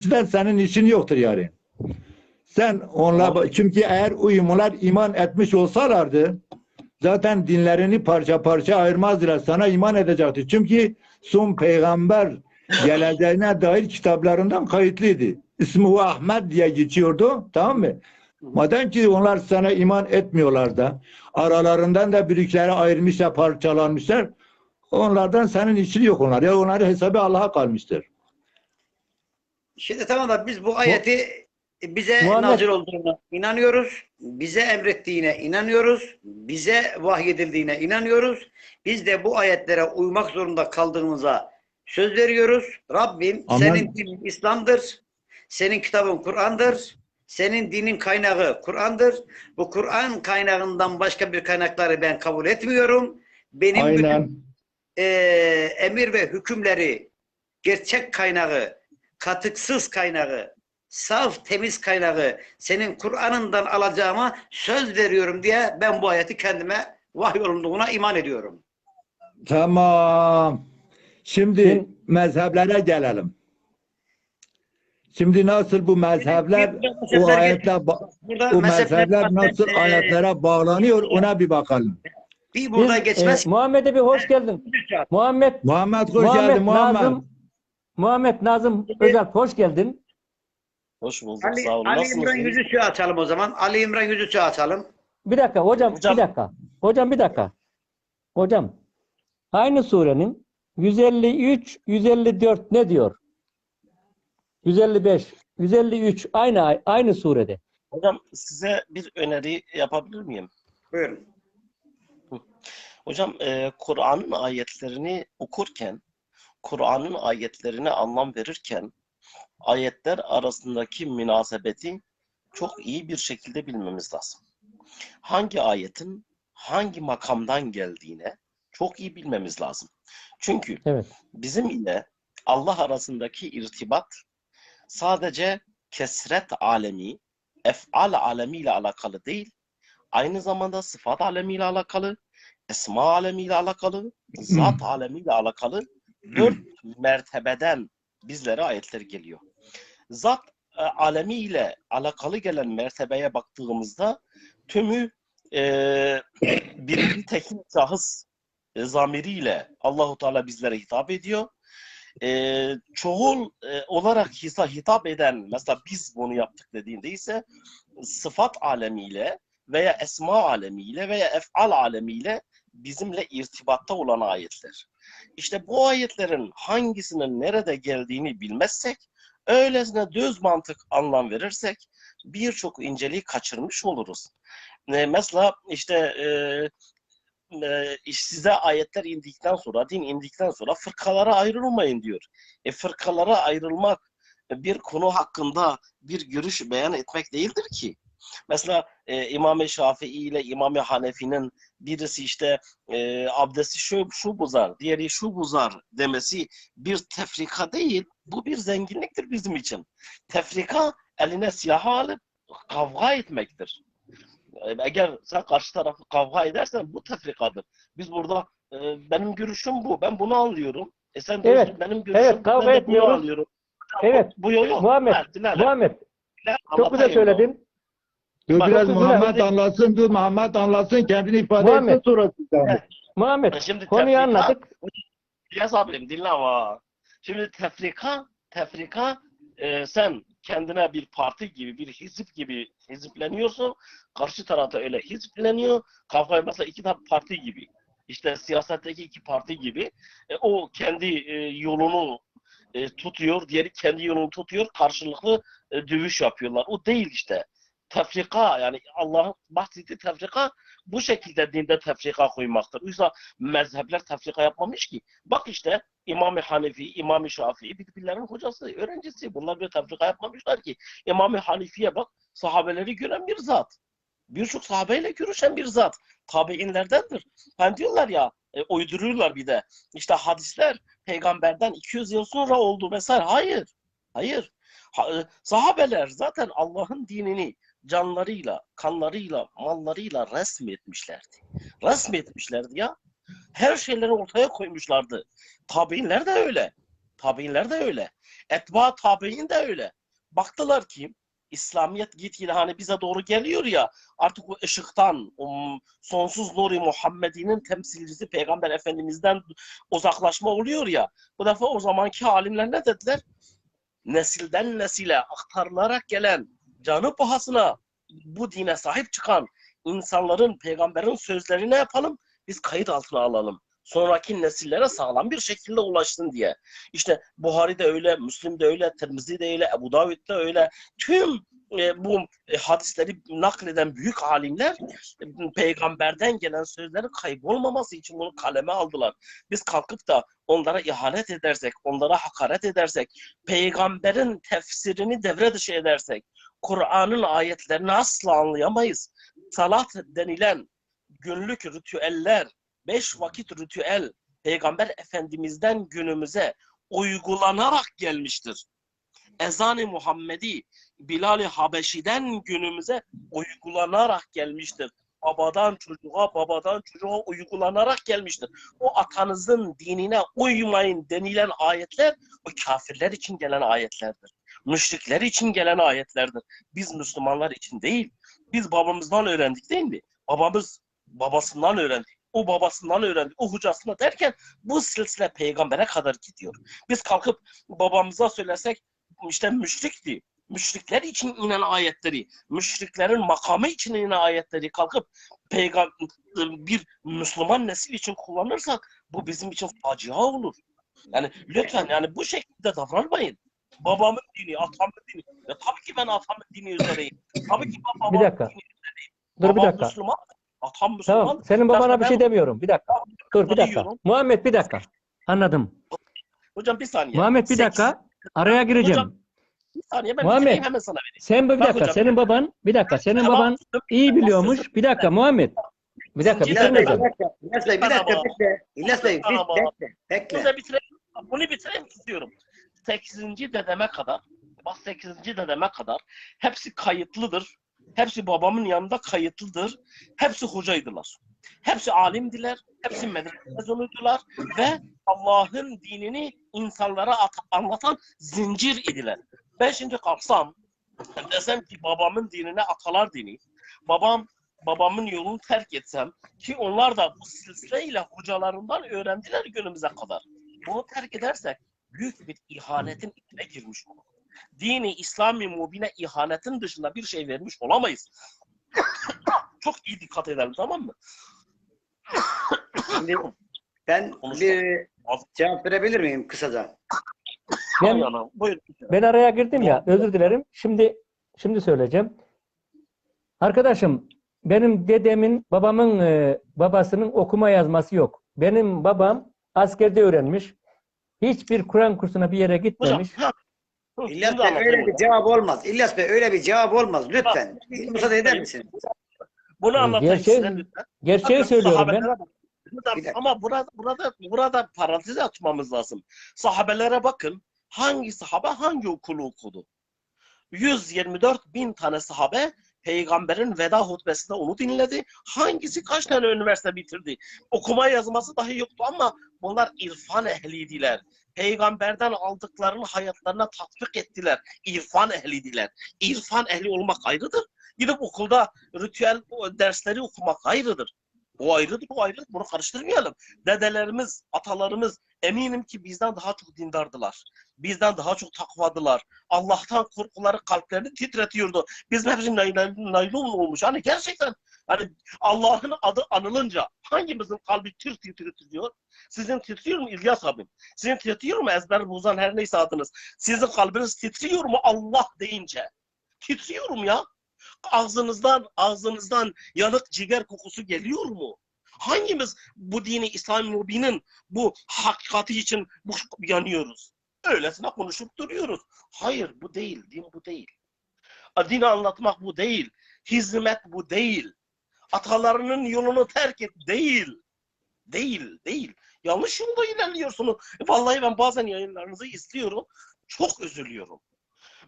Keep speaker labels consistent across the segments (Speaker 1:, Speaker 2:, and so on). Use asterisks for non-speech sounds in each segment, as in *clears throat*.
Speaker 1: içinden senin işin yoktur yani. Sen onlar çünkü eğer uyumlar iman etmiş olsalardı zaten dinlerini parça parça ayırmazdılar. Sana iman edecekti. Çünkü son peygamber geleceğine *laughs* dair kitaplarından kayıtlıydı. İsmi Ahmet diye geçiyordu. Tamam mı? Madem ki onlar sana iman etmiyorlar da aralarından da birikleri ayırmışlar, parçalanmışlar. Onlardan senin işin yok onlar. Ya onların hesabı Allah'a kalmıştır.
Speaker 2: Şimdi tamam da biz bu ayeti bize
Speaker 3: Muhammed-
Speaker 2: nazil olduğuna inanıyoruz. Bize emrettiğine inanıyoruz. Bize vahyedildiğine inanıyoruz. Biz de bu ayetlere uymak zorunda kaldığımıza söz veriyoruz. Rabbim
Speaker 1: Amen.
Speaker 2: senin dinin İslam'dır. Senin kitabın Kur'an'dır. Senin dinin kaynağı Kur'an'dır. Bu Kur'an kaynağından başka bir kaynakları ben kabul etmiyorum. Benim bütün
Speaker 1: Aynen.
Speaker 2: e, emir ve hükümleri gerçek kaynağı, katıksız kaynağı, saf temiz kaynağı senin Kur'an'ından alacağıma söz veriyorum diye ben bu ayeti kendime vahyolunduğuna iman ediyorum.
Speaker 1: Tamam. Şimdi
Speaker 3: Şimdi-
Speaker 1: mezheplere gelelim. Şimdi nasıl bu mezhepler o
Speaker 2: Burada
Speaker 1: o
Speaker 2: mezhepler
Speaker 1: mezhepler nasıl
Speaker 2: e,
Speaker 1: ayetlere bağlanıyor ona bir bakalım.
Speaker 2: bir burada
Speaker 3: Biz,
Speaker 2: geçmez.
Speaker 3: e, Muhammed'e bir hoş geldin. Muhammed,
Speaker 1: Muhammed hoş
Speaker 3: Muhammed
Speaker 1: geldin Muhammed.
Speaker 3: Nazım, Muhammed Nazım Özel hoş geldin.
Speaker 4: Hoş bulduk.
Speaker 2: Ali,
Speaker 4: Sağ olun.
Speaker 2: Ali
Speaker 4: Nasılsınız?
Speaker 2: İmran yüzüçü açalım o zaman. Ali İmran yüzüçü açalım.
Speaker 3: Bir dakika hocam,
Speaker 4: Hocam-
Speaker 3: bir dakika. Hocam bir dakika. Hocam aynı surenin 153 154 ne diyor? 155 153 aynı ay- aynı surede.
Speaker 4: Hocam size bir öneri yapabilir miyim?
Speaker 2: Buyurun.
Speaker 4: Hocam e, Kur'an'ın ayetlerini okurken, Kur'an'ın ayetlerine anlam verirken ayetler arasındaki münasebeti çok iyi bir şekilde bilmemiz lazım. Hangi ayetin hangi makamdan geldiğine çok iyi bilmemiz lazım. Çünkü
Speaker 3: Evet.
Speaker 4: bizim ile Allah arasındaki irtibat sadece kesret alemi, ef'al alemiyle alakalı değil, aynı zamanda sıfat alemiyle alakalı, esma alemiyle alakalı, zat *clears throat* alemiyle alakalı dört mertebeden bizlere ayetler geliyor. Zat e, alemiyle alakalı gelen mertebeye baktığımızda tümü e, *coughs* birinci tekil şahıs e, zamiriyle Allahu Teala bizlere hitap ediyor. E, çoğul e, olarak hisa hitap eden mesela biz bunu yaptık dediğinde ise sıfat alemiyle veya esma alemiyle veya ef'al alemiyle bizimle irtibatta olan ayetler. İşte bu ayetlerin hangisinin nerede geldiğini bilmezsek, öylesine düz mantık anlam verirsek birçok inceliği kaçırmış oluruz. E, mesela işte e, e, size ayetler indikten sonra, din indikten sonra fırkalara ayrılmayın diyor. E fırkalara ayrılmak bir konu hakkında bir görüş beyan etmek değildir ki. Mesela e, İmam-ı Şafii ile İmam-ı Hanefi'nin birisi işte e, abdesti şu, şu bozar, diğeri şu bozar demesi bir tefrika değil. Bu bir zenginliktir bizim için. Tefrika eline silah alıp kavga etmektir. E, Eğer sen karşı tarafı kavga edersen bu tefrikadır. Biz burada e, benim görüşüm bu. Ben bunu anlıyorum. E sen diyorsun
Speaker 3: Evet,
Speaker 4: benim görüşüm
Speaker 3: evet, kavga
Speaker 4: ben de bunu anlıyorum.
Speaker 3: Evet.
Speaker 4: Bu yol yok.
Speaker 3: Muhammed, Muhammed çok güzel söyledin.
Speaker 1: Dur
Speaker 4: Bak,
Speaker 1: biraz
Speaker 3: çok
Speaker 1: Muhammed
Speaker 4: güzel.
Speaker 1: anlatsın, dur Muhammed anlatsın, kendini ifade
Speaker 3: Muhammed.
Speaker 1: etsin sonra siz devam edin.
Speaker 3: Muhammed.
Speaker 4: Şimdi
Speaker 3: konuyu
Speaker 4: tefrika-
Speaker 3: anladık.
Speaker 4: İlyas abim dinle ama. Şimdi tefrika, tefrika e, sen kendine bir parti gibi, bir hizip gibi hizipleniyorsun. Karşı tarafta öyle hizipleniyor. Kavga mesela iki tane parti gibi. İşte siyasetteki iki parti gibi. E, o kendi e, yolunu e, tutuyor, diğeri kendi yolunu tutuyor. Karşılıklı e, dövüş yapıyorlar. O değil işte. Tefrika yani Allah'ın bahsettiği tefrika bu şekilde dinde tefrika koymaktır. Oysa mezhepler tefrika yapmamış ki. Bak işte İmam-ı Hanefi, İmam-ı Şafii birbirlerinin hocası, öğrencisi. Bunlar bir tefrika yapmamışlar ki. İmam-ı Hanifi'ye bak, sahabeleri gören bir zat. Birçok sahabeyle görüşen bir zat. Tabiinlerdendir. Hani diyorlar ya, e, uyduruyorlar bir de. İşte hadisler peygamberden 200 yıl sonra oldu mesela. Hayır. Hayır. Ha- e, sahabeler zaten Allah'ın dinini canlarıyla, kanlarıyla, mallarıyla resmetmişlerdi. Resmetmişlerdi ya. Her şeyleri ortaya koymuşlardı. Tabiinler de öyle. Tabiinler de öyle. Etba tabiin de öyle. Baktılar ki İslamiyet gitgide hani bize doğru geliyor ya artık o ışıktan, o sonsuz nuri Muhammedi'nin temsilcisi Peygamber Efendimiz'den uzaklaşma oluyor ya. Bu defa o zamanki alimler ne dediler? Nesilden nesile aktarılarak gelen canı pahasına bu dine sahip çıkan insanların, peygamberin sözlerini ne yapalım? Biz kayıt altına alalım. Sonraki nesillere sağlam bir şekilde ulaşsın diye. İşte Buhari'de öyle, Müslim'de öyle, Tirmizi'de öyle, Ebu David'de öyle. Tüm e, bu e, hadisleri nakleden büyük alimler e, peygamberden gelen sözlerin kaybolmaması için bunu kaleme aldılar. Biz kalkıp da onlara ihanet edersek, onlara hakaret edersek, peygamberin tefsirini devre dışı edersek, Kur'an'ın ayetlerini asla anlayamayız. Salat denilen günlük ritüeller, beş vakit ritüel Peygamber Efendimiz'den günümüze uygulanarak gelmiştir. Ezan-ı Muhammedi Bilal-i Habeşi'den günümüze uygulanarak gelmiştir. Babadan çocuğa, babadan çocuğa uygulanarak gelmiştir. O atanızın dinine uymayın denilen ayetler o kafirler için gelen ayetlerdir. Müşrikler için gelen ayetlerdir. Biz Müslümanlar için değil. Biz babamızdan öğrendik değil mi? Babamız babasından öğrendi. O babasından öğrendi. O hocasına derken bu silsile peygambere kadar gidiyor. Biz kalkıp babamıza söylersek işte müşrikti. Müşrikler için inen ayetleri, müşriklerin makamı için inen ayetleri kalkıp peygam bir Müslüman nesil için kullanırsak bu bizim için facia olur. Yani lütfen yani bu şekilde davranmayın. Babamın dini, atamın dini. Ya tabii ki ben atamın dini üzereyim. Tabii ki ben babamın
Speaker 3: Bir dakika.
Speaker 4: dini
Speaker 3: Dur bir
Speaker 4: Babam
Speaker 3: dakika.
Speaker 4: Müslüman, atam Müslüman.
Speaker 3: Tamam. Senin babana bir şey demiyorum. Bir dakika. Dur bir dakika.
Speaker 4: Duyuyorum.
Speaker 3: Muhammed bir dakika. Anladım.
Speaker 4: Hocam bir saniye.
Speaker 3: Muhammed bir
Speaker 4: Sekiz-
Speaker 3: dakika. Araya gireceğim.
Speaker 4: Hocam, Bir saniye ben
Speaker 3: Muhammed.
Speaker 4: bitireyim hemen sana vereyim.
Speaker 3: Sen bir
Speaker 4: Bak
Speaker 3: dakika.
Speaker 4: hocam.
Speaker 3: Senin baban bir dakika. Senin
Speaker 4: Tamam,
Speaker 3: baban iyi biliyormuş. Bir dakika Muhammed. Bir dakika
Speaker 4: Zincir
Speaker 2: İlyas Bey, bir
Speaker 3: bitirmeyeceğim.
Speaker 2: dakika. İlyas Bey, bir dakika bekle. İlyas Bey, bir bekle. Bekle.
Speaker 4: Bunu bitireyim istiyorum. 8. dedeme kadar, bak 8. dedeme kadar hepsi kayıtlıdır. Hepsi babamın yanında kayıtlıdır. Hepsi hocaydılar. Hepsi alimdiler. Hepsi medrese mezunuydular ve Allah'ın dinini insanlara at- anlatan zincir idiler. Ben şimdi kalksam desem ki babamın dinine atalar dini, babam babamın yolunu terk etsem ki onlar da bu silsileyle hocalarından öğrendiler günümüze kadar. Bunu terk edersek büyük bir ihanetin içine girmiş oluruz. Dini İslami mubine ihanetin dışında bir şey vermiş olamayız. *coughs* Çok iyi dikkat edelim tamam mı?
Speaker 2: Şimdi ben
Speaker 4: Konuşma.
Speaker 2: bir cevap verebilir miyim kısaca?
Speaker 3: Ben, ben araya girdim ya. Özür dilerim. Şimdi şimdi söyleyeceğim. Arkadaşım benim dedemin babamın e, babasının okuma yazması yok. Benim babam askerde öğrenmiş. Hiçbir Kur'an kursuna bir yere
Speaker 4: Hocam,
Speaker 3: gitmemiş.
Speaker 4: hı,
Speaker 2: İlyas Bey öyle bir
Speaker 4: hocam.
Speaker 2: cevap olmaz. İlyas Bey öyle bir cevap olmaz. Lütfen. Müsaade eder misin?
Speaker 4: Bunu anlatayım
Speaker 3: Gerçeği-
Speaker 4: size lütfen.
Speaker 3: Gerçeği
Speaker 4: Bakın,
Speaker 3: söylüyorum ben.
Speaker 4: bak. Burada- ama burada burada burada parantezi açmamız lazım. Sahabelere bakın. Hangi sahabe hangi okulu okudu? 124 bin tane sahabe peygamberin veda hutbesinde onu dinledi. Hangisi kaç tane üniversite bitirdi? Okuma yazması dahi yoktu ama bunlar irfan ehliydiler. Peygamberden aldıklarını hayatlarına tatbik ettiler. İrfan ehlidiler. İrfan ehli olmak ayrıdır. Gidip okulda ritüel dersleri okumak ayrıdır. O ayrıdır, o ayrıdır. Bunu karıştırmayalım. Dedelerimiz, atalarımız eminim ki bizden daha çok dindardılar. Bizden daha çok takvadılar. Allah'tan korkuları kalplerini titretiyordu. Biz hepsi naylon olmuş. Hani gerçekten hani Allah'ın adı anılınca hangimizin kalbi tir tir titriyor? Sizin titriyor mu İlyas abim? Sizin titriyor mu ezber bozan her neyse adınız? Sizin kalbiniz titriyor mu Allah deyince? Titriyorum ya. Ağzınızdan, ağzınızdan yanık ciger kokusu geliyor mu? Hangimiz bu dini İslam Mubi'nin bu hakikati için bu yanıyoruz? Öylesine konuşup duruyoruz. Hayır bu değil, din bu değil. Dini anlatmak bu değil. Hizmet bu değil. Atalarının yolunu terk et değil. Değil, değil. Yanlış yolda ilerliyorsunuz. Vallahi ben bazen yayınlarınızı izliyorum. Çok üzülüyorum.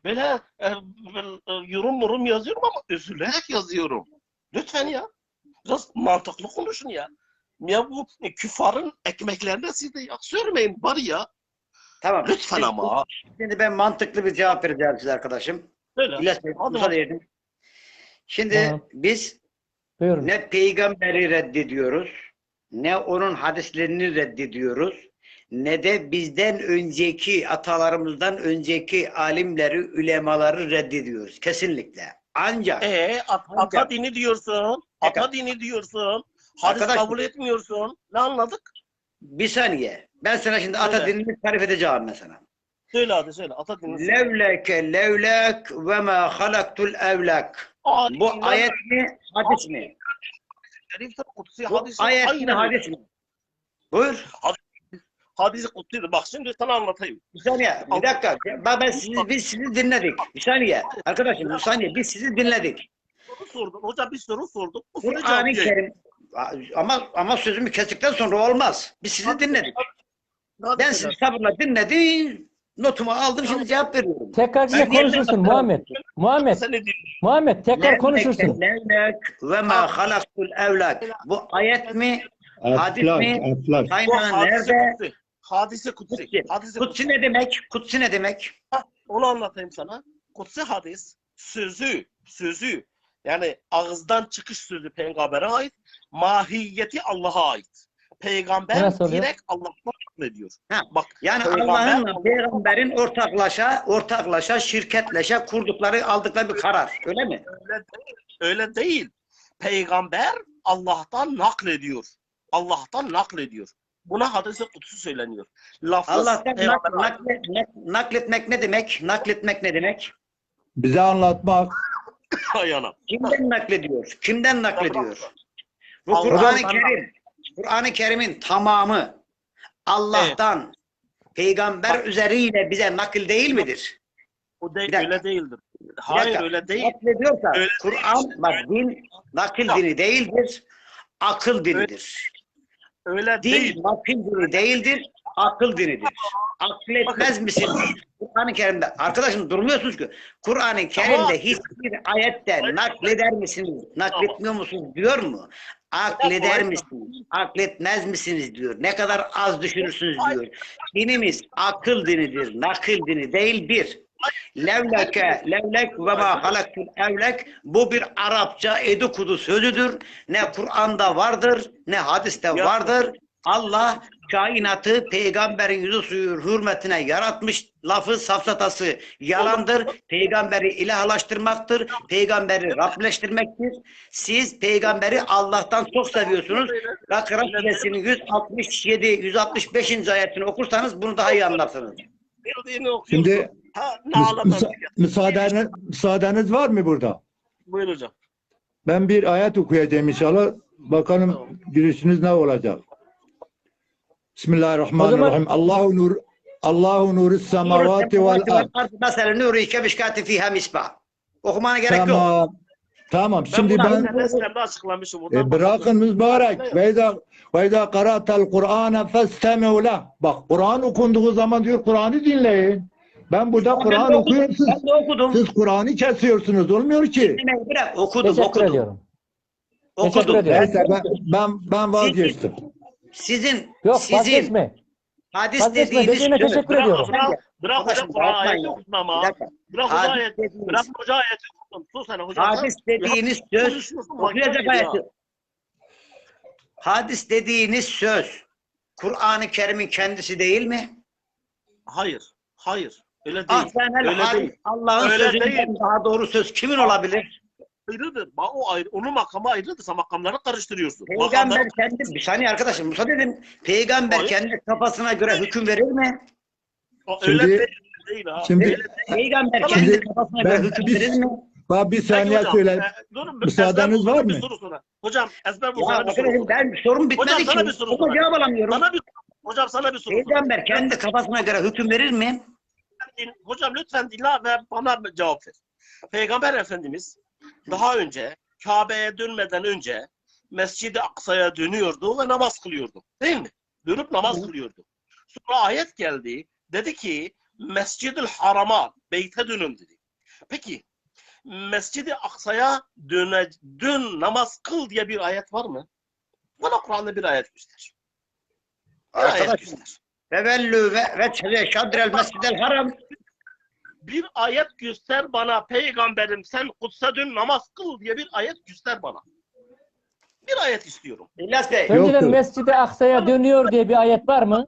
Speaker 4: Böyle e, e, yorum murum yazıyorum ama üzülerek yazıyorum. Lütfen ya. Biraz mantıklı konuşun ya. Ya bu küfarın ekmeklerine siz de yak sürmeyin var ya.
Speaker 2: Tamam.
Speaker 4: Lütfen
Speaker 2: Şimdi-
Speaker 4: ama.
Speaker 2: Şimdi ben mantıklı bir cevap vereceğim size arkadaşım. İlyas Bey, müsaade
Speaker 4: bakalım.
Speaker 2: edin. Şimdi
Speaker 3: Tamam.
Speaker 2: biz
Speaker 3: Buyurun.
Speaker 2: ne peygamberi reddediyoruz, ne onun hadislerini reddediyoruz, ne de bizden önceki atalarımızdan önceki alimleri, ulemaları reddediyoruz. Kesinlikle. Ancak
Speaker 4: Ee, at-
Speaker 2: Ancak-
Speaker 4: ata dini diyorsun. Ata dini diyorsun. Hadis
Speaker 2: Arkadaş-
Speaker 4: kabul etmiyorsun. Ne anladık?
Speaker 2: bir saniye. Ben sana şimdi ata
Speaker 4: Söyle.
Speaker 2: dinini tarif edeceğim mesela.
Speaker 4: Söyle hadi söyle. Ata dini. söyle.
Speaker 2: Levleke levlek ve ma halaktul evlak.
Speaker 4: Aa,
Speaker 2: Bu ayet mi, hadis mi? Bu ayet mi, hadis mi? Buyur.
Speaker 4: Hadisi kutsidir. Bak şimdi sana anlatayım.
Speaker 2: Bir saniye, bir dakika. Bak ben sizi, biz sizi dinledik. Bir saniye. Arkadaşım bir saniye, biz sizi dinledik.
Speaker 4: Soru sordun. Hocam bir soru sorduk. Bu soru
Speaker 2: Kur'an-ı Kerim ama ama sözümü kestikten sonra olmaz. Biz sizi dinledik. Ben sizi sabırla dinledim. Notumu aldım şimdi cevap veriyorum.
Speaker 3: Tekrar yine
Speaker 2: Ben
Speaker 3: konuşursun Muhammed. Muhammed? Muhammed tekrar konuşursun.
Speaker 2: Levlek ve ma halaktul evlak. Bu ayet mi? Hadis mi? Kaynağı nerede?
Speaker 4: Kutsi. Hadise kutsi.
Speaker 2: Kutsi.
Speaker 4: Hadise
Speaker 2: Kutsi ne demek? Kutsi ne demek?
Speaker 4: Onu anlatayım sana. Kutsi hadis sözü, sözü yani ağızdan çıkış sözü peygambere ait, mahiyeti Allah'a ait. Peygamber direkt Allah'tan naklediyor.
Speaker 2: Ha,
Speaker 4: Bak
Speaker 2: Yani Allah'ın peygamberin ortaklaşa, ortaklaşa, şirketleşe kurdukları, aldıkları bir karar. Öyle mi?
Speaker 4: öyle değil. Öyle değil. Peygamber Allah'tan naklediyor. Allah'tan naklediyor. Buna hadise kutsu söyleniyor. Lafız
Speaker 2: Allah'tan nak,
Speaker 4: ait.
Speaker 2: naklet, nak- nakletmek ne demek? Nakletmek ne demek?
Speaker 1: Bize anlatmak.
Speaker 4: Ayağına.
Speaker 2: Kimden naklediyor? Kimden naklediyor? Bu Kur'an-ı Kerim. Kur'an-ı Kerim'in tamamı Allah'tan peygamber üzeriyle bize nakil değil midir?
Speaker 4: O değil, öyle değildir. Hayır
Speaker 2: dakika.
Speaker 4: öyle değil.
Speaker 2: Naklediyorsa
Speaker 4: Öyle
Speaker 2: Kur'an bak din nakil dini değildir. Akıl dinidir.
Speaker 4: Öyle
Speaker 2: Din
Speaker 4: değil.
Speaker 2: nakil dini değildir. Akıl dinidir. Akletmez misin? Kur'an-ı Kerim'de. Arkadaşım durmuyorsunuz ki. Kur'an-ı Kerim'de
Speaker 4: Ama-
Speaker 2: hiçbir ayette nakleder misiniz? Nakletmiyor musunuz diyor mu? Akleder misiniz? Akletmez misiniz diyor. Ne kadar az düşünürsünüz diyor. Dinimiz akıl dinidir. Nakil dini değil bir. Levleke, levlek ve ma halaktul evlek bu bir Arapça edukudu sözüdür. Ne Kur'an'da vardır ne hadiste vardır. Allah kainatı peygamberin yüzü suyu hürmetine yaratmış. Lafı safsatası yalandır. Peygamberi ilahlaştırmaktır. Peygamberi Rableştirmektir. Siz peygamberi Allah'tan çok seviyorsunuz. Bakara suresinin 167 165. ayetini okursanız bunu daha iyi anlarsınız.
Speaker 1: Şimdi
Speaker 4: ha, ne
Speaker 1: müsa- müsaadeniz, müsaadeniz var mı burada?
Speaker 4: Buyur hocam.
Speaker 1: Ben bir ayet okuyacağım inşallah. Bakalım girişiniz ne olacak. Bismillahirrahmanirrahim. Allahu nur Allahu nuru semavati vel ard.
Speaker 2: Mesela nurike bişkati fiha misbah. Okumana gerek yok.
Speaker 1: Tamam. Tamam. Şimdi ben
Speaker 4: ben
Speaker 1: e, bırakın mübarek. Ve izâ ve izâ qara'tel Kur'âne festemi'u leh. Bak Kur'an okunduğu zaman diyor Kur'an'ı dinleyin. Ben burada Kur'an okuyorum siz.
Speaker 2: Ben de okudum.
Speaker 1: Siz Kur'an'ı kesiyorsunuz. Olmuyor ki.
Speaker 2: Bırak. Okudum,
Speaker 3: Teşekkür
Speaker 2: okudum.
Speaker 3: ediyorum. Teşekkür
Speaker 2: Okudum.
Speaker 3: ediyorum.
Speaker 1: Neyse ben ben, ben vazgeçtim.
Speaker 2: Sizin,
Speaker 3: Yok
Speaker 2: sizin
Speaker 3: vazgeçme.
Speaker 2: hadis
Speaker 3: Vazgeçme
Speaker 2: dediğiniz
Speaker 3: dediğine
Speaker 2: söz-
Speaker 3: teşekkür
Speaker 4: Bırak,
Speaker 3: ediyorum.
Speaker 4: bırak, bırak hocam Kur'an ayeti okutma
Speaker 2: Bir
Speaker 4: ama.
Speaker 2: dakika.
Speaker 4: Bırak hoca
Speaker 2: Hadis
Speaker 4: ayeti.
Speaker 2: dediğiniz-
Speaker 4: Bırak hoca ayeti okutun. Sus sen hocam.
Speaker 2: Hadis dediğiniz söz
Speaker 4: Konuşuyorsun,
Speaker 2: okuyacak
Speaker 4: manyak
Speaker 2: ayeti. Hadis dediğiniz söz Kur'an-ı Kerim'in kendisi değil mi?
Speaker 4: Hayır. Hayır. Öyle değil.
Speaker 2: Ahsenel
Speaker 4: Öyle
Speaker 2: hadis
Speaker 4: değil.
Speaker 2: Allah'ın
Speaker 4: Öyle
Speaker 2: sözünden daha doğru söz kimin olabilir?
Speaker 4: Ayrıdır. Bak o ayrı. Onun makamı ayrıdır. Sen makamları karıştırıyorsun.
Speaker 2: Peygamber
Speaker 4: Makamları-
Speaker 2: kendi bir saniye arkadaşım müsaade edin. Peygamber
Speaker 4: Hayır.
Speaker 2: kendi kafasına göre hüküm verir mi?
Speaker 4: O öyle
Speaker 1: Şimdi-
Speaker 4: değil. değil ha.
Speaker 1: şimdi-
Speaker 4: Öyle değil.
Speaker 2: Peygamber
Speaker 4: Tamam.
Speaker 2: kendi
Speaker 1: Şimdi
Speaker 2: kafasına
Speaker 1: ben
Speaker 2: göre hüküm
Speaker 1: bir-
Speaker 2: verir mi?
Speaker 1: Bak bir saniye
Speaker 4: hocam,
Speaker 1: söyle.
Speaker 4: e, durun,
Speaker 1: Müsaadeniz var mı?
Speaker 4: soru sonra. Hocam ezber bu sana bir soru.
Speaker 2: arkadaşım ben sorum bitmedi
Speaker 4: Hocam, sana
Speaker 2: ki.
Speaker 4: bir soru sorayım.
Speaker 2: cevap alamıyorum.
Speaker 4: Sana bir Hocam sana bir soru.
Speaker 2: Peygamber kendi kafasına göre hüküm verir mi?
Speaker 4: Din- Hocam lütfen dinle ve bana cevap ver. Peygamber Efendimiz daha önce Kabe'ye dönmeden önce Mescid-i Aksa'ya dönüyordu ve namaz kılıyordu. Değil mi? Dönüp namaz kılıyordu. Sonra ayet geldi. Dedi ki Mescid-i Haram'a, beyte dönün dedi. Peki Mescid-i Aksa'ya döne, dön namaz kıl diye bir ayet var mı? Bana Kur'an'da bir ayet göster. Bir ayet
Speaker 2: Arkadaşım
Speaker 4: göster.
Speaker 2: Fevellü ve ve şadrel mescidel haram.
Speaker 4: Bir ayet göster bana peygamberim sen kutsa dön namaz kıl diye bir ayet göster bana. Bir ayet istiyorum.
Speaker 2: İlyas Bey.
Speaker 3: Önceden. Mescid-i Aksa'ya dönüyor diye bir ayet var mı?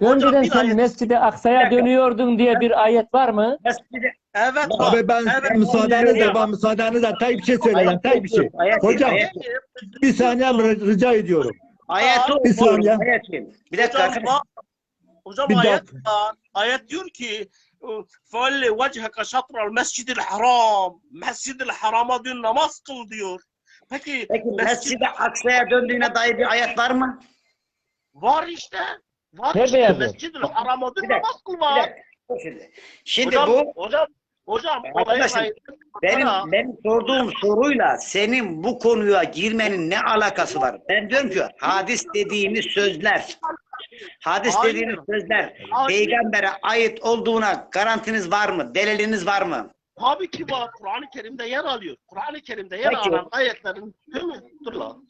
Speaker 3: Önceden sen
Speaker 4: ayet-
Speaker 3: Mescid-i Aksa'ya dönüyordun diye bir ayet var mı?
Speaker 2: Mescidi
Speaker 4: Evet.
Speaker 1: Abi ben
Speaker 4: Evet,
Speaker 1: müsaadenizle ben müsaadenizle tek bir şey söyleyeyim. Tek bir şey.
Speaker 2: Ayet-
Speaker 1: Hocam
Speaker 2: ayet-
Speaker 1: bir saniye rica ediyorum.
Speaker 2: Ayet
Speaker 1: Bir saniye.
Speaker 2: Ayet. Bir dakika
Speaker 4: Hocam,
Speaker 2: arkadaşlar.
Speaker 4: var. Hocam
Speaker 1: Bir
Speaker 4: ayet
Speaker 1: dakika.
Speaker 4: var. Ayet diyor ki فَوَلِّ وَجْهَكَ شَطْرَ الْمَسْجِدِ الْحَرَامِ Mescid-i Haram'a dün namaz kıl diyor. Peki,
Speaker 2: Peki
Speaker 4: mescid
Speaker 2: Mescid-i Aksa'ya döndüğüne dair bir ayet var mı?
Speaker 4: var işte. Var
Speaker 3: Nerede
Speaker 4: işte.
Speaker 3: yazıyor?
Speaker 4: Mescid-i Haram'a dün
Speaker 2: Bir dakika,
Speaker 4: namaz kıl
Speaker 2: Bir
Speaker 4: var.
Speaker 2: dakika. Şimdi, şimdi
Speaker 4: hocam,
Speaker 2: bu
Speaker 4: hocam, hocam,
Speaker 2: Arkadaşım,
Speaker 4: olaya-
Speaker 2: benim
Speaker 4: Bana-
Speaker 2: benim sorduğum soruyla senin bu konuya girmenin ne alakası var? Ben diyorum ki hadis dediğimiz sözler hadis
Speaker 4: Hayır.
Speaker 2: dediğimiz sözler
Speaker 4: Hayır.
Speaker 2: peygambere ait olduğuna garantiniz var mı? Deliliniz var mı?
Speaker 4: Tabii ki var. Kur'an-ı Kerim'de yer alıyor. Kur'an-ı Kerim'de yer
Speaker 2: Peki.
Speaker 4: alan ayetlerin tümü dur lan.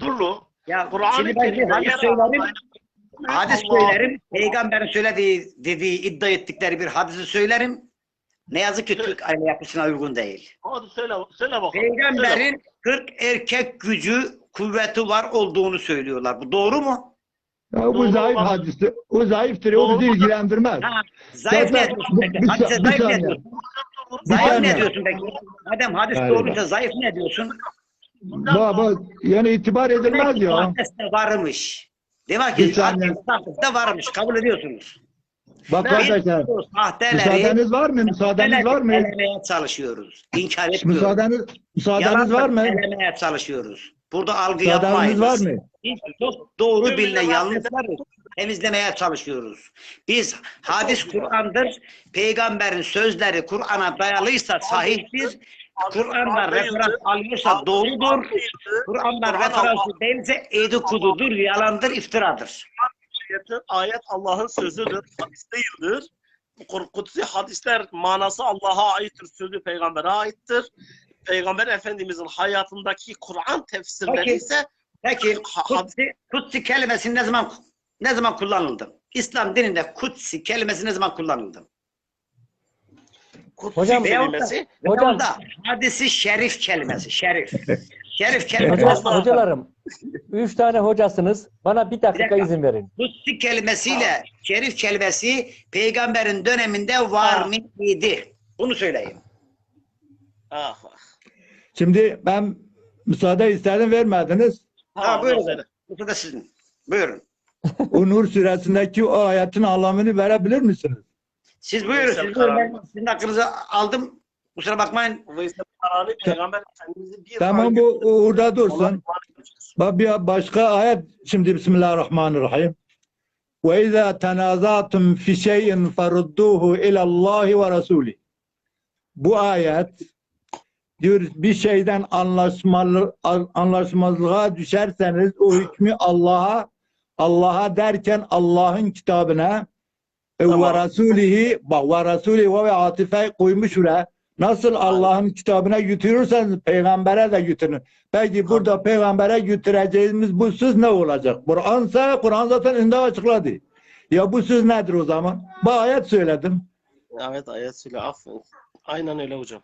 Speaker 4: Dur lan.
Speaker 2: Ya
Speaker 4: Kur'an-ı Kerim'de
Speaker 2: hadis
Speaker 4: yer alan
Speaker 2: söylerim.
Speaker 4: ayetlerin
Speaker 2: Hadis
Speaker 4: Allah-
Speaker 2: söylerim. Peygamberin söylediği dediği iddia ettikleri bir hadisi söylerim. Ne yazık ki Türk aile yapısına uygun değil.
Speaker 4: Hadi söyle, söyle bakalım. Söyle.
Speaker 2: Peygamberin 40 erkek gücü, kuvveti var olduğunu söylüyorlar. Bu doğru mu?
Speaker 1: Ya bu
Speaker 4: Doğru
Speaker 1: zayıf
Speaker 4: olan-
Speaker 1: hadisi. O zayıftır. O
Speaker 4: Doğru.
Speaker 1: bizi ilgilendirmez.
Speaker 2: Ha, zayıf ne diyorsun peki?
Speaker 1: bir
Speaker 2: Hadise
Speaker 1: sa- bir
Speaker 2: zayıf ne diyorsun? Zayıf
Speaker 1: saniye.
Speaker 2: ne diyorsun peki? Madem hadis
Speaker 1: Galiba.
Speaker 2: doğruysa zayıf ne diyorsun?
Speaker 1: Baba yani itibar edilmez
Speaker 2: Demek ki
Speaker 1: ya.
Speaker 2: hadiste varmış. Demek
Speaker 1: Bir
Speaker 2: ki
Speaker 1: saniye.
Speaker 2: hadiste varmış. Kabul ediyorsunuz.
Speaker 1: Bak
Speaker 4: Ne?
Speaker 1: kardeşler.
Speaker 2: Bu sahteleri
Speaker 1: Müsaadeniz var mı? Müsaadeniz var mı?
Speaker 2: elemeye çalışıyoruz. İnkar etmiyoruz.
Speaker 1: Müsaadeniz, müsaadeniz var mı?
Speaker 2: Elemeye çalışıyoruz. Burada algı
Speaker 1: Müsaadeniz
Speaker 2: yapmayız.
Speaker 1: var mı?
Speaker 2: Biz çok doğru bilinen yanlışları temizlemeye çalışıyoruz. Biz hadis Kur'an'dır. Peygamberin sözleri Kur'an'a dayalıysa sahihtir. Kur'an'dan referans alıyorsa doğrudur. Kur'an'dan referansı değilse edikududur, yalandır, iftiradır.
Speaker 4: Ayet Allah'ın sözüdür, hadis değildir. Kutsi hadisler manası Allah'a aittir, sözü peygambere aittir. Peygamber Efendimizin hayatındaki Kur'an tefsirleri ise
Speaker 2: Peki
Speaker 4: Ha-
Speaker 2: kutsi, kutsi kelimesi ne zaman ne zaman kullanıldı? İslam dininde kutsi kelimesi ne zaman kullanıldı?
Speaker 4: kutsi
Speaker 3: Hocam-
Speaker 4: kelimesi
Speaker 3: Hocam-
Speaker 2: Hocam. Da, hadisi şerif kelimesi. Şerif. Şerif kelimesi.
Speaker 3: Hoca,
Speaker 4: Allah-
Speaker 3: hocalarım, üç tane hocasınız. Bana bir dakika
Speaker 2: Bir dakika.
Speaker 3: izin verin.
Speaker 2: Kutsi kelimesiyle şerif kelimesi peygamberin döneminde var
Speaker 4: Ha.
Speaker 2: mıydı? Bunu söyleyin.
Speaker 4: ah, ah.
Speaker 1: Şimdi ben müsaade istedim vermediniz.
Speaker 2: Ha, buyurun. Bu da sizin. Buyurun.
Speaker 1: O Nur suresindeki o ayetin anlamını verebilir misiniz?
Speaker 2: Siz buyurun. Siz buyurun. Ben sizin hakkınızı aldım. Kusura bakmayın.
Speaker 4: Veysel Karani Peygamber Efendimiz'i bir
Speaker 1: Tamam bu orada dursun. Bak bir başka ayet şimdi Bismillahirrahmanirrahim. Ve izâ tenâzâtum fi şey'in ferudduhu ilallâhi ve rasûlih. Bu ayet diyor bir şeyden anlaşmalı anlaşmazlığa düşerseniz o hükmü Allah'a Allah'a derken Allah'ın kitabına e,
Speaker 4: Tamam.
Speaker 1: ve rasulihi bak ve rasulihi ve atife koymuş oraya. Nasıl Allah'ın kitabına götürürseniz peygambere de götürün. Peki burada peygambere götüreceğimiz bu söz ne olacak? Kur'ansa Kur'an zaten önünde açıkladı. Ya bu söz nedir o zaman? Bu ayet söyledim.
Speaker 4: Evet ayet söyle aferin. Aynen öyle hocam.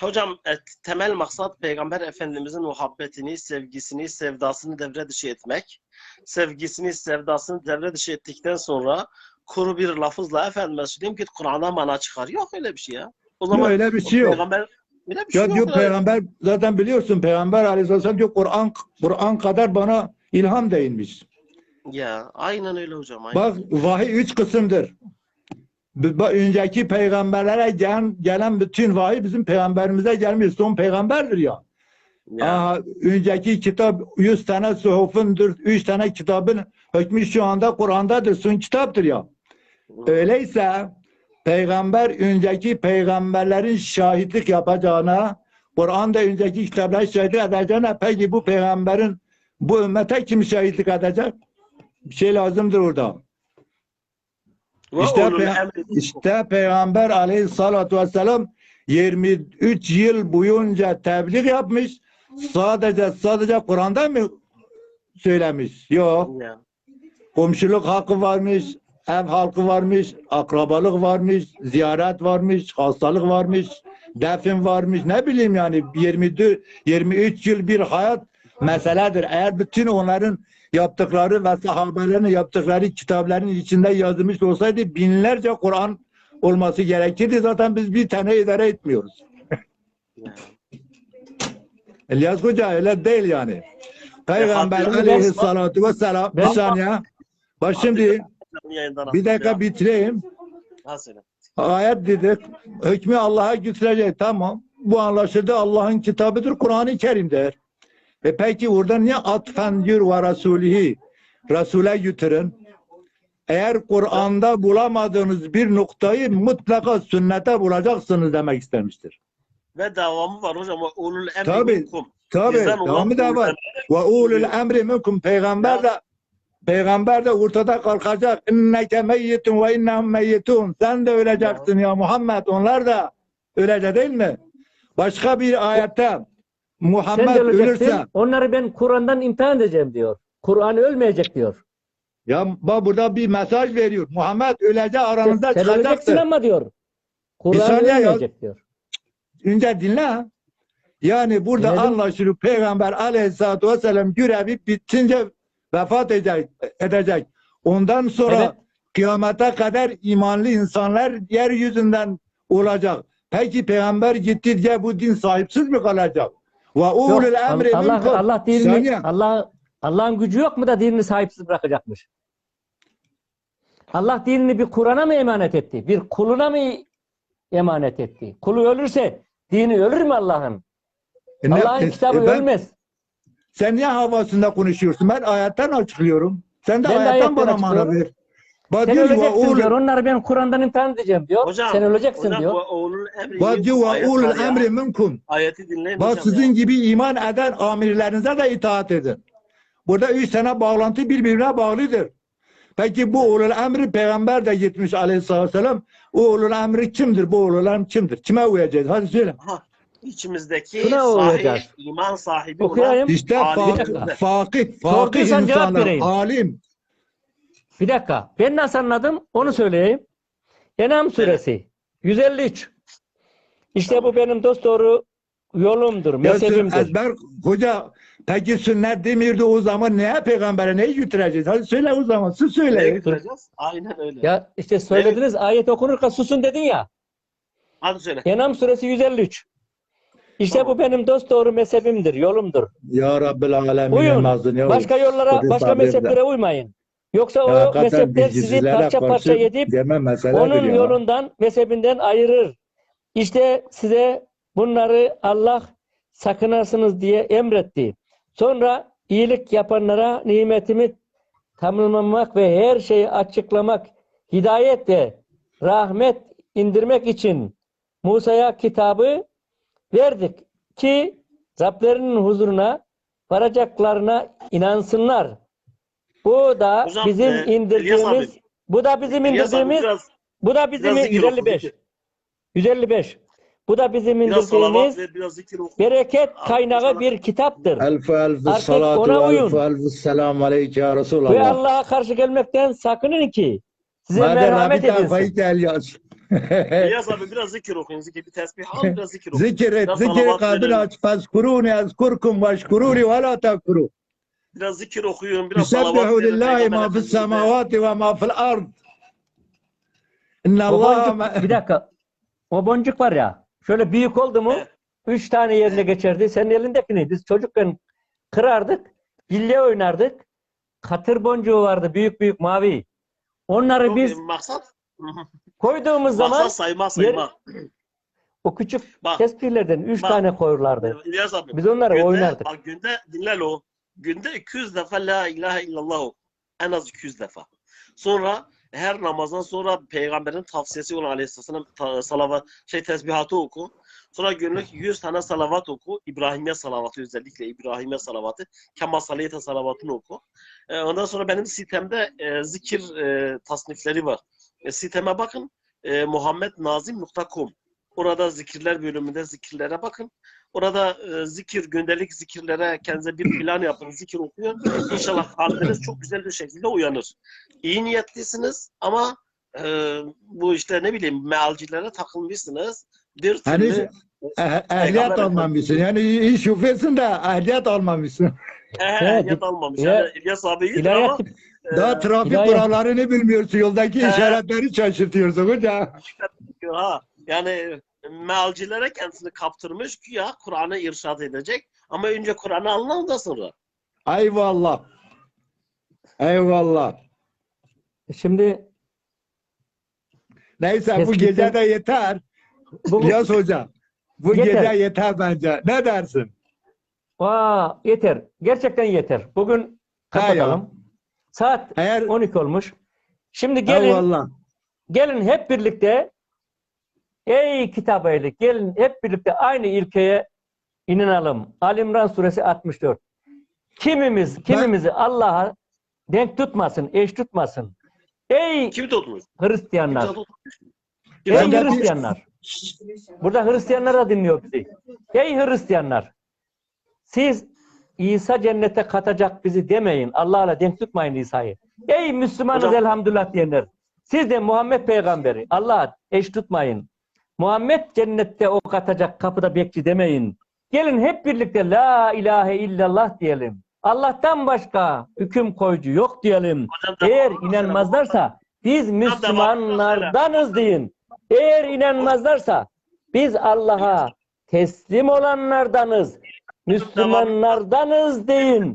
Speaker 4: Hocam e, temel maksat Peygamber Efendimizin muhabbetini, sevgisini, sevdasını devre dışı etmek. Sevgisini, sevdasını devre dışı ettikten sonra kuru bir lafızla efendime söyleyeyim ki Kur'an'dan mana çıkar. Yok öyle bir şey ya. O
Speaker 1: Yok, öyle bir şey yok.
Speaker 4: Peygamber öyle bir şey
Speaker 1: Ya
Speaker 4: yok.
Speaker 1: diyor peygamber zaten biliyorsun peygamber aleyhisselam diyor Kur'an Kur'an kadar bana ilham değinmiş.
Speaker 4: Ya aynen öyle hocam. Aynen.
Speaker 1: Bak vahiy üç kısımdır. Önceki peygamberlere gelen, gelen bütün vahiy bizim peygamberimize gelmiş. Son peygamberdir ya.
Speaker 4: Ya.
Speaker 1: Aha, önceki kitap 100 tane suhufundur. 3 tane kitabın hükmü şu anda Kur'an'dadır. Son kitaptır ya. Öyleyse peygamber önceki peygamberlerin şahitlik yapacağına Kur'an'da önceki kitapların şahitlik edeceğine peki bu peygamberin bu ümmete kim şahitlik edecek? Bir şey lazımdır orada. İşte, pe- işte Peygamber aleyhissalatu vesselam 23 yıl boyunca tebliğ yapmış. Sadece sadece Kur'an'da mı söylemiş? Yok.
Speaker 4: Ya.
Speaker 1: komşuluk hakkı varmış, ev halkı varmış, akrabalık varmış, ziyaret varmış, hastalık varmış, defin varmış. Ne bileyim yani 24 23 yıl bir hayat meseledir. Eğer bütün onların yaptıkları ve sahabelerin yaptıkları kitapların içinde yazılmış olsaydı binlerce Kur'an olması gerekirdi. Zaten biz bir tane idare etmiyoruz. *laughs* İlyas Hoca öyle değil yani. Peygamber
Speaker 4: Efendim,
Speaker 1: aleyhissalatu vesselam bir saniye. Bak şimdi bir dakika bitireyim. Ayet dedik. Hükmü Allah'a götürecek. Tamam. Bu anlaşıldı. Allah'ın kitabıdır. Kur'an-ı Kerim'dir. E peki orada niye atfen diyor ve Resulihi? Resul'e götürün. Eğer Kur'an'da bulamadığınız bir noktayı mutlaka sünnete bulacaksınız demek istemiştir.
Speaker 4: Ve devamı var hocam. Ulul emri
Speaker 1: Tabii.
Speaker 4: minkum.
Speaker 1: Tabi.
Speaker 4: Bizden olan
Speaker 1: Devamı da var. Ve ulul emri minkum. Peygamber de Peygamber de ortada kalkacak. İnneke meyyitun ve innehum meyyitun. Sen de öleceksin ya Muhammed. Onlar da ölecek değil mi? Başka bir ayette
Speaker 3: Sen
Speaker 1: Muhammed
Speaker 3: de öleceksin.
Speaker 1: ölürse
Speaker 3: Onları ben Kur'an'dan imtihan edeceğim diyor. Kur'an ölmeyecek diyor.
Speaker 1: ya bak burada bir mesaj veriyor. Muhammed ölecek aranızda
Speaker 3: Sen öleceksin
Speaker 1: çıkacaktır.
Speaker 3: ama diyor. Kur'an
Speaker 1: saniye ya.
Speaker 3: ölmeyecek diyor.
Speaker 1: Önce dinle. Yani burada
Speaker 3: Dinledim.
Speaker 1: anlaşılıyor. Peygamber aleyhissalatü vesselam görevi bitince vefat edecek. edecek. Ondan sonra
Speaker 3: Evet.
Speaker 1: kıyamete kadar imanlı insanlar yeryüzünden olacak. Peki peygamber gitti diye bu din sahipsiz mi kalacak? Ve ulul emri
Speaker 3: Allah,
Speaker 1: minkum.
Speaker 3: Allah
Speaker 1: Saniye.
Speaker 3: Allah Allah'ın gücü yok mu da dinini sahipsiz bırakacakmış? Allah dinini bir Kur'an'a mı emanet etti? Bir kuluna mı emanet etti? Kulu ölürse dini ölür mü Allah'ın?
Speaker 1: E
Speaker 3: Allah'ın
Speaker 1: e,
Speaker 3: kitabı
Speaker 1: e ben-
Speaker 3: ölmez.
Speaker 1: Sen niye havasında konuşuyorsun? Ben ayetten açıklıyorum. Sen de
Speaker 3: Ben de
Speaker 1: ayetten
Speaker 3: ayetten
Speaker 1: bana mana ver. Bak
Speaker 3: Sen
Speaker 1: diyor
Speaker 3: öleceksin diyor. Onları ben Kur'an'dan imtihan edeceğim diyor.
Speaker 4: Hocam,
Speaker 3: Sen öleceksin
Speaker 4: hocam,
Speaker 3: diyor.
Speaker 4: emri minkum
Speaker 1: ve
Speaker 4: ya.
Speaker 1: emri minkum.
Speaker 4: Ayeti dinleyin
Speaker 1: Bak
Speaker 4: hocam
Speaker 1: sizin
Speaker 4: ya.
Speaker 1: gibi iman eden amirlerinize de itaat edin. Burada üç tane bağlantı birbirine bağlıdır. Peki bu ulul emri peygamber de gitmiş aleyhissalatü vesselam. O ulul emri kimdir? Bu ulul emri kimdir? Kime uyacağız? Hadi söyle.
Speaker 4: Ha, içimizdeki
Speaker 3: Şuna
Speaker 4: sahih, iman sahibi olan
Speaker 3: Okuyayım.
Speaker 1: İşte
Speaker 4: Alim.
Speaker 1: fakih, fakih, fakih insanlar, alim.
Speaker 3: Bir dakika. Ben nasıl anladım? Onu söyleyeyim. Enam suresi 153. İşte bu benim dost doğru yolumdur, mezhebimdir.
Speaker 1: ezber hoca peki sünnet demirdi o zaman neye peygambere neyi götüreceğiz? Hadi söyle o zaman. Siz
Speaker 4: Neye
Speaker 1: söyleyin.
Speaker 4: götüreceğiz? Aynen öyle.
Speaker 3: Ya işte söylediniz ayet okunurken susun dedin ya.
Speaker 4: Hadi söyle.
Speaker 3: Enam suresi 153. İşte
Speaker 4: Tamam.
Speaker 3: bu benim dost doğru mezhebimdir, yolumdur.
Speaker 1: Ya Rabbil alemin ya.
Speaker 3: Başka yollara, başka mezheplere uymayın. Yoksa o mezhepler sizi parça parça yedip onun yolundan, mezhebinden ayırır. İşte size bunları Allah sakınarsınız diye emretti. Sonra iyilik yapanlara nimetimi tamamlamak ve her şeyi açıklamak, hidayet ve rahmet indirmek için Musa'ya kitabı verdik ki Rablerinin huzuruna varacaklarına inansınlar. Bu da
Speaker 4: Hocam,
Speaker 3: bizim
Speaker 4: e,
Speaker 3: indirdiğimiz
Speaker 4: abi.
Speaker 3: bu da bizim indirdiğimiz
Speaker 4: biraz,
Speaker 3: bu da bizim
Speaker 4: biraz zikir oku,
Speaker 3: 155.
Speaker 4: zikir.
Speaker 3: 155. Bu da bizim indirdiğimiz
Speaker 4: ve
Speaker 3: bereket kaynağı bir kitaptır.
Speaker 1: Elf elf
Speaker 3: Artık
Speaker 1: salatu
Speaker 3: ona
Speaker 1: ve
Speaker 3: uyun.
Speaker 1: elf elf selamu aleyke ya
Speaker 3: Ve
Speaker 1: Resulallah.
Speaker 3: Allah'a karşı gelmekten sakının ki size
Speaker 1: Madem
Speaker 3: merhamet edilsin.
Speaker 4: İlyas *laughs* abi biraz zikir okuyun. Zikir bir tesbih al biraz zikir oku.
Speaker 1: Zikir et, zikir
Speaker 4: verelim.
Speaker 1: aç. Fezkuruni ezkurkum veşkuruni ve la tekfuru.
Speaker 4: Biraz zikir okuyun. Biraz salavat
Speaker 1: Yusebbihu lillahi ma fis semavati ve ma fil ard.
Speaker 3: O boncuk, bir dakika. O boncuk var ya, şöyle büyük oldu mu, üç tane yerine geçerdi. Senin elindekini biz çocukken kırardık, bilye oynardık. Katır boncuğu vardı, büyük büyük mavi. Onları
Speaker 4: Yok,
Speaker 3: biz
Speaker 4: Maksat, *laughs*
Speaker 3: koyduğumuz zaman
Speaker 4: maksat sayma sayma.
Speaker 3: o küçük
Speaker 4: Bak.
Speaker 3: tespihlerden üç
Speaker 4: Bak.
Speaker 3: tane koyurlardı.
Speaker 4: Abi.
Speaker 3: Biz onları
Speaker 4: Günde,
Speaker 3: oynardık.
Speaker 4: bak günde dinle lo. Günde 200 defa la ilahe illallah. En az 200 defa. Sonra her namazdan sonra peygamberin tavsiyesi olan aleyhisselam salavat şey tesbihatı oku. Sonra günlük 100 tane salavat oku. İbrahim'e salavatı özellikle İbrahim'e salavatı. Kema saliyete salavatını oku. Ee, ondan sonra benim sitemde e, zikir e, tasnifleri var. E, siteme bakın. E, muhammednazim.com Orada zikirler bölümünde zikirlere bakın. Orada e, zikir, gündelik zikirlere kendinize bir plan yapın, zikir okuyun. İnşallah kalbiniz çok güzel bir şekilde uyanır. İyi niyetlisiniz ama e, bu işte ne bileyim mealcilere takılmışsınız. Bir
Speaker 1: Hani
Speaker 4: türlü
Speaker 1: eh- ehliyet almamışsın. Yani iyi şoförsün de ehliyet almamışsın.
Speaker 4: ehliyet almamış.
Speaker 3: ya-
Speaker 4: Yani İlyas abi iyidir ama e,
Speaker 1: Daha trafik kurallarını bilmiyorsun. Yoldaki işaretleri şaşırtıyorsun hoca.
Speaker 4: ha, yani mealcilere kendisini kaptırmış ki ya Kur'an'ı irşad edecek. Ama önce Kur'an'ı anla ondan sonra.
Speaker 1: Eyvallah. Eyvallah.
Speaker 3: Şimdi
Speaker 1: Neyse bu
Speaker 3: Eskiden-
Speaker 1: gece de yeter.
Speaker 3: bu
Speaker 1: İlyas Hoca. Bu
Speaker 3: Yeter.
Speaker 1: gece yeter bence. Ne dersin?
Speaker 3: Aa, yeter. Gerçekten yeter. Bugün kapatalım. Saat
Speaker 1: Eğer
Speaker 3: 12 olmuş. Şimdi gelin
Speaker 1: Eyvallah.
Speaker 3: gelin hep birlikte ey kitap ehli gelin hep birlikte aynı ilkeye inanalım. Ali İmran suresi 64. Kimimiz kimimizi Allah'a denk tutmasın, eş tutmasın. Ey
Speaker 4: Kim tutmuş?
Speaker 3: Hristiyanlar,
Speaker 4: Kim
Speaker 3: ey
Speaker 1: Ben
Speaker 3: Hristiyanlar. Burada Hristiyanlar da dinliyor bizi. Ey Hristiyanlar. Siz İsa cennete katacak bizi demeyin. Allah'la denk tutmayın İsa'yı. Ey Müslümanız
Speaker 4: Hocam-
Speaker 3: elhamdülillah diyenler. Siz de Muhammed peygamberi Allah'a eş tutmayın. Muhammed cennette o katacak kapıda bekçi demeyin. Gelin hep birlikte la ilahe illallah diyelim. Allah'tan başka hüküm koyucu yok diyelim. Eğer inanmazlarsa biz Müslümanlardanız deyin. Eğer inanmazlarsa biz Allah'a teslim olanlardanız. Müslümanlardanız deyin.